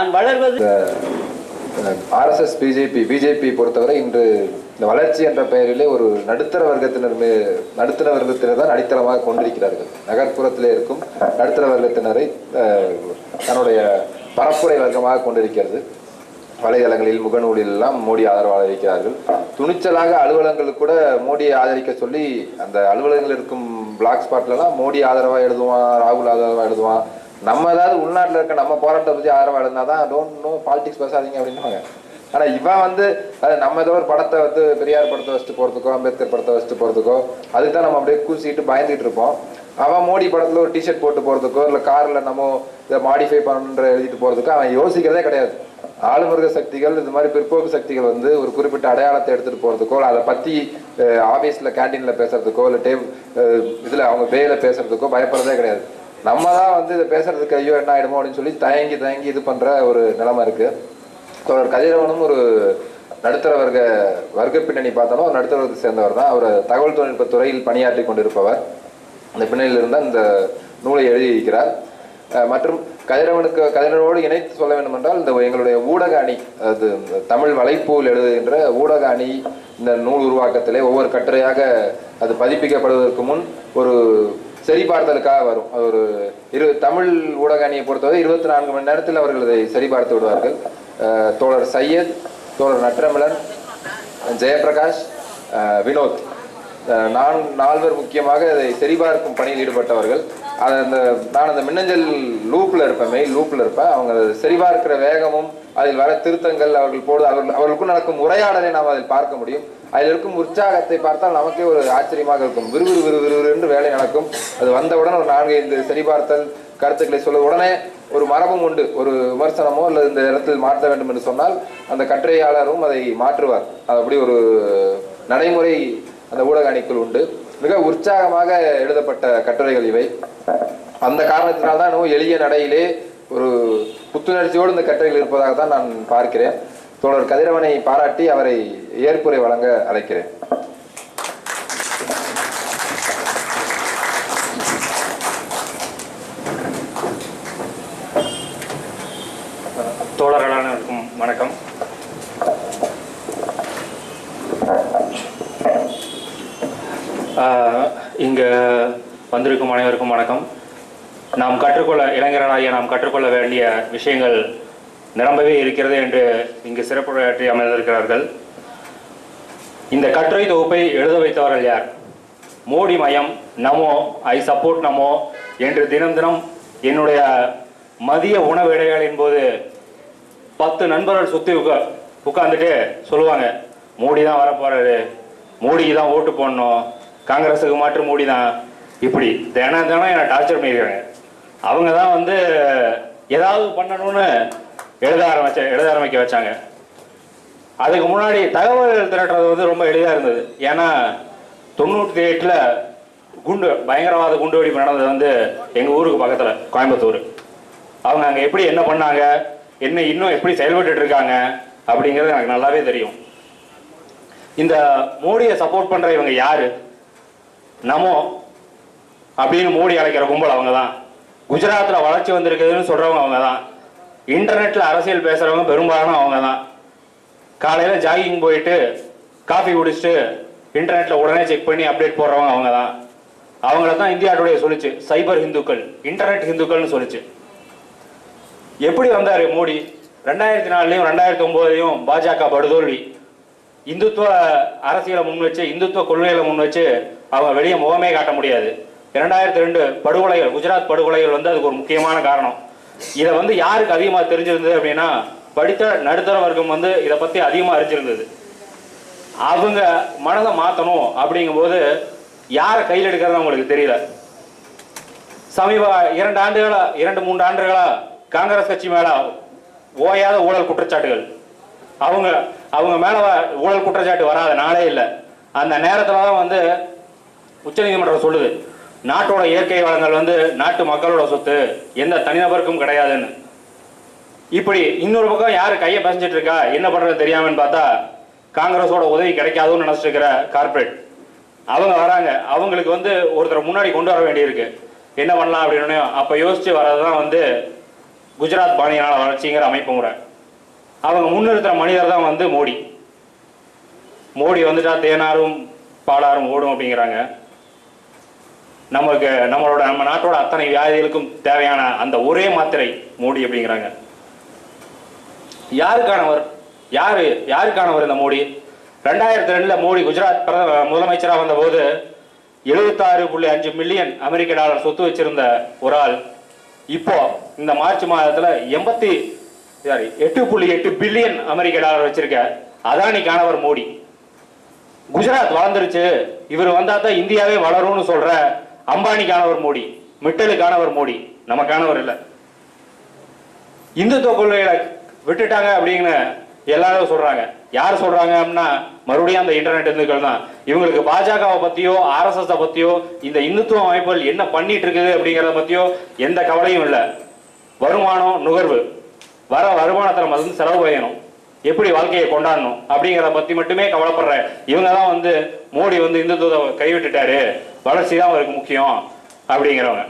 நான் வளர்வது RSS BJP BJP பொறுத்தவரை இன்று இந்த வளர்ச்சி என்ற பெயரிலே ஒரு நடுத்தர வர்க்கத்தினர் மே நடுத்தர வர்க்கத்தினர் தான் அடித்தளமாக கொண்டிருக்கிறார்கள். நகர்ப்புறத்திலே இருக்கும் நடுத்தர வர்க்கத்தினரை தன்னுடைய பரப்புரை வர்க்கமாக கொண்டிருக்கிறது. வலைதளங்களில் முகநூலில் எல்லாம் மோடி ஆதரவாக இருக்கிறார்கள். துணிச்சலாக அலுவலகங்களுக்கு கூட மோடியை ஆதரிக்க சொல்லி அந்த அலுவலகங்கள் இருக்கும் பிளாக் ஸ்பாட்லலாம் மோடி ஆதரவாக எழுதுவான் ராகுல் ஆதரவாக எழுதுவான் நம்ம ஏதாவது உள்நாட்டில் இருக்க நம்ம போராட்டத்தை பற்றி ஆதரவாக தான் டோன்ட் நோ பாலிடிக்ஸ் பேசாதீங்க அப்படின்னுவாங்க. ஆனால் இவன் வந்து அது நம்ம ஏதோ ஒரு படத்தை வந்து பெரியார் படத்தை வச்சுட்டு போகிறதுக்கோ அம்பேத்கர் படத்தை வச்சுட்டு போகிறதுக்கோ அதுக்கு தான் நம்ம அப்படியே கூசிட்டு பயந்துட்டு இருப்போம். அவன் மோடி படத்தில் ஒரு டிஷர்ட் போட்டு போகிறதுக்கோ இல்லை காரில் நம்ம இதை மாடிஃபை பண்ணணுன்ற எழுதிட்டு போகிறதுக்கோ அவன் யோசிக்கிறதே கிடையாது. ஆளுமிருக சக்திகள் இது மாதிரி பிற்போக்கு சக்திகள் வந்து ஒரு குறிப்பிட்ட அடையாளத்தை எடுத்துகிட்டு போகிறதுக்கோ அதை பற்றி ஆஃபீஸில் கேன்டீனில் பேசுறதுக்கோ இல்லை டேப் இதில் அவங்க பேயில பேசுறதுக்கோ பயப்படுறதே கிடையாது. நம்ம தான் வந்து இதை பேசுறதுக்கு ஐயோ என்ன ஆயிடுமோ அப்படின்னு சொல்லி தயங்கி தயங்கி இது பண்ற ஒரு நிலைமை இருக்கு. தோழர் கதிரவனும் ஒரு நடுத்தர வர்க்க வர்க்க பின்னணி பார்த்தோம்னா ஒரு நடுத்தர வர்க்கத்தை சேர்ந்தவர் தான். அவர் தகவல் தொழில்நுட்ப துறையில் பணியாற்றி கொண்டிருப்பவர். அந்த பின்னணியில் இருந்தால் இந்த நூலை எழுதியிருக்கிறார் மற்றும் கதிரவனுக்கு கதிரவனோடு இணைத்து சொல்ல வேண்டும் என்றால் இந்த எங்களுடைய ஊடக அணி அது இந்த தமிழ் வலைப்பூல் எழுதுகின்ற ஊடக அணி இந்த நூல் உருவாக்கத்திலே ஒவ்வொரு கட்டுரையாக அது பதிப்பிக்கப்படுவதற்கு முன் ஒரு சரிபார்த்தலுக்காக வரும். ஒரு இரு தமிழ் ஊடக அணியை பொறுத்தவரை இருபத்தி நான்கு மணி நேரத்தில் அவர்கள் அதை சரிபார்த்து விடுவார்கள். தோழர் சையத் தோழர் நற்றமிழன் ஜெயபிரகாஷ் வினோத். நான் நால்வர் முக்கியமாக அதை சரிபார்க்கும் பணியில் ஈடுபட்டவர்கள். அதை அந்த நான் அந்த மின்னஞ்சல் லூப்பில் இருப்பேன் மெயில் லூப்பில் இருப்பேன். அவங்க சரிபார்க்கிற வேகமும் அதில் வர திருத்தங்கள் அவர்கள் போடு அவர்கள் அவர்களுக்கும் நடக்கும் உரையாடலை நாம் அதில் பார்க்க முடியும். அதில் இருக்கும் உற்சாகத்தை பார்த்தால் நமக்கே ஒரு ஆச்சரியமாக இருக்கும். விறுவிறு விறுவிறு என்று வேலை நடக்கும். அது வந்தவுடன் ஒரு நான்கு ஐந்து சரிபார்த்தல் கருத்துக்களை சொல்ல உடனே ஒரு மரபும் உண்டு. ஒரு விமர்சனமோ அல்லது இந்த இடத்தில் மாற்ற வேண்டும் என்று சொன்னால் அந்த கட்டுரையாளரும் அதை மாற்றுவார். அது அப்படி ஒரு நடைமுறை அந்த ஊடக அணிக்குள் உண்டு. மிக உற்சாகமாக எழுதப்பட்ட கட்டுரைகள் இவை. அந்த காரணத்தினால்தான் இன்னும் எளிய நடையிலே ஒரு புத்துணர்ச்சியோடு இந்த கட்டுரைகள் இருப்பதாக தான் நான் பார்க்கிறேன். தோழர் கதிரவனை பாராட்டி அவரை ஏற்புரை வழங்க அழைக்கிறேன். தோழர்களான வணக்கம் ஆஹ் இங்கு வந்திருக்கும் அனைவருக்கும் வணக்கம். நாம் கற்றுக்கொள்ள இளைஞர்களாகிய நாம் கற்றுக்கொள்ள வேண்டிய விஷயங்கள் நிரம்பவே இருக்கிறது என்று இங்கு சிறப்புரையாற்றி அமைந்திருக்கிறார்கள். இந்த கட்டுரை தொகுப்பை எழுத வைத்தவர்கள் யார்? மோடி மயம் நமோ ஐ சப்போர்ட் நமோ என்று தினம் தினம் என்னுடைய மதிய உணவு இடைகளின் போது பத்து நண்பர்கள் சுற்றி உட்கா உட்காந்துட்டு சொல்லுவாங்க மோடி தான் வரப்போறாரு. மோடிக்கு தான் ஓட்டு போடணும். காங்கிரஸுக்கு மாற்று மோடி தான் இப்படி தினம் தினம் என்னை டார்ச்சர் பண்ணியிருக்காங்க. அவங்க தான் வந்து ஏதாவது பண்ணணும்னு எழுத ஆரம்பிச்ச எழுத ஆரம்பிக்க வச்சாங்க. அதுக்கு முன்னாடி தகவல் திரட்டுறது வந்து ரொம்ப எளிதாக இருந்தது. ஏன்னா தொண்ணூற்றி எட்டில் குண்டு பயங்கரவாத குண்டு வெடிப்பு நடந்தது வந்து எங்கள் ஊருக்கு பக்கத்தில் கோயம்புத்தூர். அவங்க அங்கே எப்படி என்ன பண்ணாங்க என்ன இன்னும் எப்படி செயல்பட்டு இருக்காங்க அப்படிங்கிறது எனக்கு நல்லாவே தெரியும். இந்த மோடியை சப்போர்ட் பண்ணுற இவங்க யார்? நமோ அப்படின்னு மோடி அழைக்கிற கும்பல் அவங்க தான் குஜராத்தில் வளர்ச்சி வந்திருக்குதுன்னு சொல்கிறவங்க அவங்க தான் இன்டர்நெட்டில் அரசியல் பேசுகிறவங்க பெரும்பாலான அவங்க தான் காலையில் ஜாகிங் போயிட்டு காஃபி குடிச்சிட்டு இன்டர்நெட்டில் உடனே செக் பண்ணி அப்டேட் போடுறவங்க அவங்க தான் அவங்கள தான் இந்தியா டுடே சொல்லிச்சு சைபர் ஹிந்துக்கள் இன்டர்நெட் ஹிந்துக்கள்னு சொல்லுச்சு. எப்படி வந்தார் மோடி? ரெண்டாயிரத்தி நாலுலையும் ரெண்டாயிரத்தி ஒம்போதுலையும் பாஜக படுதோல்வி. இந்துத்துவ அரசியலை முன் வச்சு இந்துத்துவ கொள்கைகளை முன் வச்சு அவங்க வெளியே முகமே காட்ட முடியாது. இரண்டாயிரத்தி ரெண்டு படுகொலைகள் குஜராத் படுகொலைகள் வந்து அதுக்கு ஒரு முக்கியமான காரணம். இதை வந்து யாருக்கு அதிகமாக தெரிஞ்சிருந்தது அப்படின்னா படித்த நடுத்தர வர்க்கம் வந்து இதை பற்றி அதிகமாக அறிஞ்சிருந்தது. அவங்க மனதை மாற்றணும் அப்படிங்கும்போது யாரை கையில் எடுக்கிறது அவங்களுக்கு தெரியல. சமீப இரண்டு ஆண்டுகளா இரண்டு மூன்று ஆண்டுகளா காங்கிரஸ் கட்சி மேல ஓயாத ஊழல் குற்றச்சாட்டுகள். அவங்க அவங்க மேல ஊழல் குற்றச்சாட்டு வராத நாளே இல்லை. அந்த நேரத்தில் தான் வந்து உச்சநீதிமன்றம் சொல்லுது. நாட்டோட இயற்கை வளங்கள் வந்து நாட்டு மக்களோட சொத்து எந்த தனிநபருக்கும் கிடையாதுன்னு. இப்படி இன்னொரு பக்கம் யாரு கையை பசஞ்சிட்டு இருக்கா? என்ன பண்றது தெரியாமன்னு பார்த்தா காங்கிரஸோட உதவி கிடைக்காதுன்னு நினைச்சிட்டு இருக்கிற கார்ப்பரேட் அவங்க வராங்க. அவங்களுக்கு வந்து ஒருத்தரை முன்னாடி கொண்டு வர வேண்டியிருக்கு. என்ன பண்ணலாம் அப்படின்னு அப்ப யோசிச்சு வர்றதுதான் வந்து குஜராத் பாணியான வளர்ச்சிங்கிற அமைப்பு முறை. அவங்க முன்னிறுத்துற மனிதர் தான் வந்து மோடி. மோடி வந்துட்டா தேனாரும் பாலாரும் ஓடும் அப்படிங்கிறாங்க. நமக்கு நம்மளோட நம்ம நாட்டோட அத்தனை வியாதிகளுக்கும் தேவையான அந்த ஒரே மாத்திரை மோடி அப்படிங்கிறாங்க. யாருக்கானவர்? யாரு யாருக்கானவர் இந்த மோடி? ரெண்டாயிரத்தி ரெண்டுல மோடி குஜராத் பிரதம முதலமைச்சராக வந்தபோது எழுபத்தாறு புள்ளி அஞ்சு மில்லியன் அமெரிக்க டாலர் சொத்து வச்சிருந்த ஒரு ஆள். இப்போ இந்த மார்ச் மாதத்துல எண்பத்தி சாரி எட்டு புள்ளி எட்டு பில்லியன் அமெரிக்க டாலர் வச்சிருக்க அதானிக்கானவர் மோடி. குஜராத் வளர்ந்துருச்சு. இவர் வந்தா தான் இந்தியாவே வளரும்னு சொல்ற அம்பானிக்கானவர் மோடி மிட்டலுக்கானவர் மோடி நமக்கானவர் இல்லை. இந்துத்துவ கொள்கைகளை விட்டுட்டாங்க அப்படின்னு எல்லாரும் சொல்றாங்க. யார் சொல்றாங்க அப்படின்னா மறுபடியும் அந்த இன்டர்நெட் இந்துக்கள் தான். இவங்களுக்கு பாஜகவை பத்தியோ ஆர்எஸ்எஸ் பத்தியோ இந்த இந்துத்துவ அமைப்புகள் என்ன பண்ணிட்டு இருக்குது அப்படிங்கறத பத்தியோ எந்த கவலையும் இல்லை. வருமானம் நுகர்வு. வர வருமானத்தில் வந்து செலவு செய்யணும். எப்படி வாழ்க்கையை கொண்டாடணும் அப்படிங்கிறத பத்தி மட்டுமே கவலைப்படுற இவங்க தான் வந்து மோடி வந்து இந்துத்துவத்தை கைவிட்டுட்டாரு. வளர்ச்சி தான் அவருக்கு முக்கியம் அப்படிங்கிறவங்க.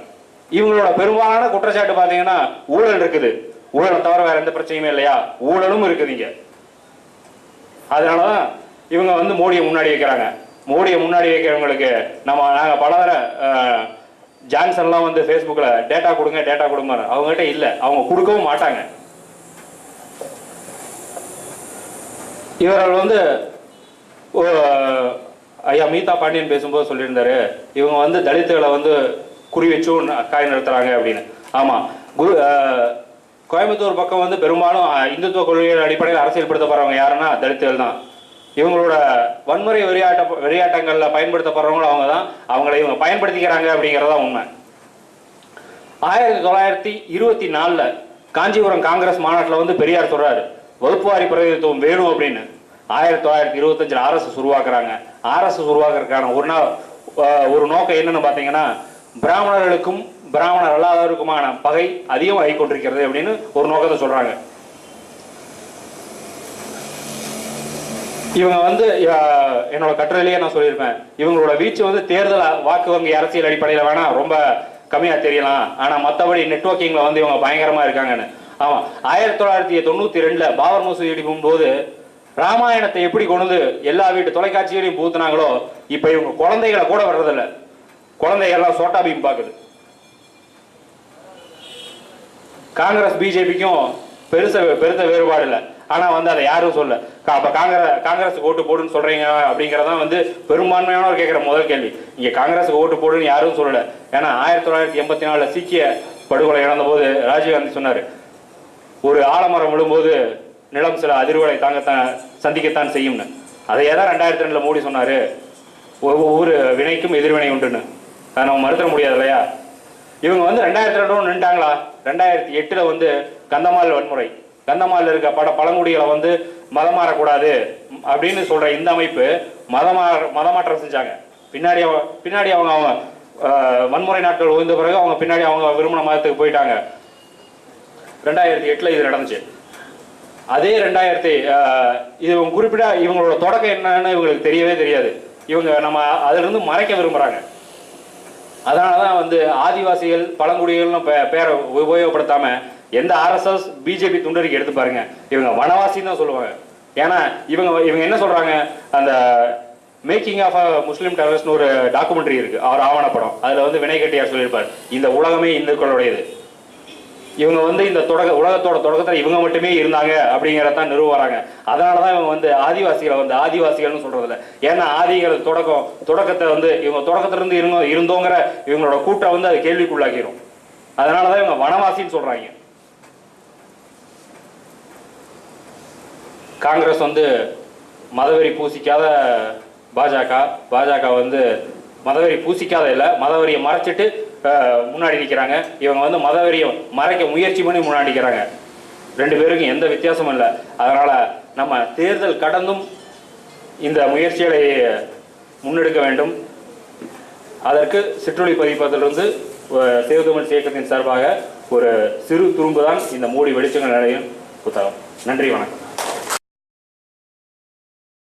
இவங்களோட பெரும்பாலான குற்றச்சாட்டு பார்த்தீங்கன்னா ஊழல் இருக்குது. ஊழலை தவிர வேற எந்த பிரச்சனையுமே இல்லையா? ஊழலும் இருக்குது இங்க. அதனாலதான் இவங்க வந்து மோடியை முன்னாடி வைக்கிறாங்க. மோடியை முன்னாடி வைக்கிறவங்களுக்கு நம்ம நாங்கள் பல தடவை ஜான்சன்லாம் வந்து ஃபேஸ்புக்கில் டேட்டா கொடுங்க டேட்டா கொடுங்க அவங்ககிட்ட இல்லை. அவங்க கொடுக்கவும் மாட்டாங்க. இவர்கள் வந்து ஓ, ஐயா மீதா பாண்டியன் பேசும்போது சொல்லியிருந்தாரு இவங்க வந்து தலித்துகளை வந்து குறி வச்சும் காய் நிறுத்துறாங்க அப்படின்னு. ஆமா குரு கோயம்புத்தூர் பக்கம் வந்து பெரும்பாலும் இந்துத்துவ கொள்கைகள் அடிப்படையில் அரசியல்படுத்தப்படுறவங்க யாருன்னா தலித்துகள் தான். இவங்களோட வன்முறை விளையாட்ட விளையாட்டங்களில் பயன்படுத்தப்படுறவங்களும் அவங்க தான். அவங்களை இவங்க பயன்படுத்திக்கிறாங்க அப்படிங்கிறதா உண்மை. ஆயிரத்தி தொள்ளாயிரத்தி இருபத்தி நாலில் காஞ்சிபுரம் காங்கிரஸ் மாநாட்டில் வந்து பெரியார் சொல்றாரு வகுப்புவாரி பிரதிநிதித்துவம் வேணும் அப்படின்னு. ஆயிரத்தி தொள்ளாயிரத்தி இருபத்தஞ்சில் ஆர்எஸ்எஸ் உருவாக்குறாங்க. ஆர்எஸ்எஸ் உருவாக்குறதுக்கான ஒரு நாள் ஒரு நோக்கம் என்னன்னு பார்த்தீங்கன்னா பிராமணர்களுக்கும் பிராமணர் அல்லாதவருக்குமான பகை அதிகமாகி கொண்டிருக்கிறது அப்படின்னு ஒரு நோக்கத்தை சொல்றாங்க. இவங்க வந்து என்னோட கட்டுரையிலேயே நான் சொல்லியிருப்பேன். இவங்களோட வீச்சு வந்து தேர்தல் வாக்கு வங்கி அரசியல் அடிப்படையில் வேணா ரொம்ப கம்மியா தெரியலாம். ஆனா மத்தபடி நெட்வொர்க்கிங்ல வந்து இவங்க பயங்கரமா இருக்காங்கன்னு. ஆமா ஆயிரத்தி தொள்ளாயிரத்தி தொண்ணூத்தி ரெண்டுல பாபர் மசூதி இடிக்கும் போது ராமாயணத்தை எப்படி கொண்டு எல்லா வீட்டு தொலைக்காட்சிகளையும் பூத்துனாங்களோ இப்போ இவங்க குழந்தைகளை கூட வர்றதில்ல. குழந்தைகள்லாம் சோட்டா பீம் பார்க்குது காங்கிரஸ் பிஜேபிக்கும் பெருச பெருத்த வேறுபாடு இல்லை. ஆனால் வந்து அதை யாரும் சொல்ல கா- காங்கிரஸ் காங்கிரஸுக்கு ஓட்டு போடுன்னு சொல்கிறீங்க அப்படிங்கிறதான் வந்து பெரும்பான்மையானவர் கேட்குற முதல் கேள்வி. இங்கே காங்கிரஸுக்கு ஓட்டு போடுன்னு யாரும் சொல்லலை. ஏன்னா ஆயிரத்தி தொள்ளாயிரத்தி எண்பத்தி நாலில் சீக்கிய படுகொலை இழந்தபோது ராஜீவ்காந்தி சொன்னார். ஒரு ஆலமரம் விழும்போது நிலம் சில அதிர்வுகளை தாங்கத்தான் சந்திக்கத்தான் செய்யும்னு. அதையே தான் ரெண்டாயிரத்தி ரெண்டில் மோடி சொன்னார். ஒவ்வொரு வினைக்கும் எதிர்வினை உண்டுன்னு. அதை நம்ம மறுத்துட முடியாது இல்லையா? இவங்க வந்து ரெண்டாயிரத்தி ரெண்டு நின்ட்டாங்களா ரெண்டாயிரத்தி எட்டில் வந்து கந்தமால் வன்முறை. கந்தமாலில் இருக்க பல பழங்குடிகளை வந்து மதம் மாறக்கூடாது அப்படின்னு சொல்கிற இந்த அமைப்பு மதமா மதமாற்றம் செஞ்சாங்க. பின்னாடி அவங்க பின்னாடி அவங்க அவங்க வன்முறை நாட்கள் ஓய்ந்த பிறகு அவங்க பின்னாடி அவங்க விரும்பின மதத்துக்கு போயிட்டாங்க. ரெண்டாயிரத்தி எட்டில் இது நடந்துச்சு. அதே ரெண்டாயிரத்தி இது இவங்க குறிப்பிட்ட இவங்களோட தொடக்கம் என்னன்னு இவங்களுக்கு தெரியவே தெரியாது. இவங்க நம்ம அதிலிருந்து மறைக்க விரும்புகிறாங்க அதனால தான் வந்து ஆதிவாசிகள் பழங்குடிகள்னு பே- பேரை உபயோகப்படுத்தாமல் எந்த ஆர்எஸ்எஸ் பிஜேபி துண்டறிக்கை எடுத்து பாருங்க. இவங்க வனவாசின்னு தான் சொல்லுவாங்க. ஏன்னா இவங்க இவங்க என்ன சொல்கிறாங்க அந்த மேக்கிங் ஆஃப் அ முஸ்லீம் டெரரிஸ்ட்னு ஒரு டாக்குமெண்ட்ரி இருக்குது அவர் ஆவணப்படம். அதில் வந்து வினை கட்டியார் சொல்லியிருப்பார். இந்த உலகமே இந்துக்களுடையது. இவங்க வந்து இந்த தொடக்க உலகத்தோட தொடக்கத்தில் இவங்க மட்டுமே இருந்தாங்க அப்படிங்கிறதான் நிறுவ வராங்க அதனாலதான் இவங்க வந்து ஆதிவாசிகளை வந்து ஆதிவாசிகள்னு சொல்கிறதில்ல ஏன்னா ஆதிங்கிறது தொடக்கம் தொடக்கத்தை வந்து இவங்க தொடக்கத்திலிருந்து இருந்தோ இருந்தோங்கிற இவங்களோட கூட்டம் வந்து அது அதனால் தான் இவங்க வனவாசின்னு சொல்றாங்க. காங்கிரஸ் வந்து மதவெறி பூசிக்காத பாஜக. பாஜக வந்து மதவெறி பூசிக்காத இல்லை மதவெறியை மறைச்சிட்டு முன்னாடி நிற்கிறாங்க இவங்க வந்து மதவெறியை மறைக்க முயற்சி பண்ணி முன்னாடி நிற்கிறாங்க ரெண்டு பேருக்கும் எந்த வித்தியாசமும் இல்லை. அதனால் நம்ம தேர்தல் கடந்தும் இந்த முயற்சிகளை முன்னெடுக்க வேண்டும். அதற்கு சிற்றொழி பதிப்பதிலிருந்து தேவதமிழ் இயக்கத்தின் சார்பாக ஒரு சிறு துரும்பு தான் இந்த மூடி வெளிச்சங்கள் நிலையம் புத்தகம். நன்றி வணக்கம்.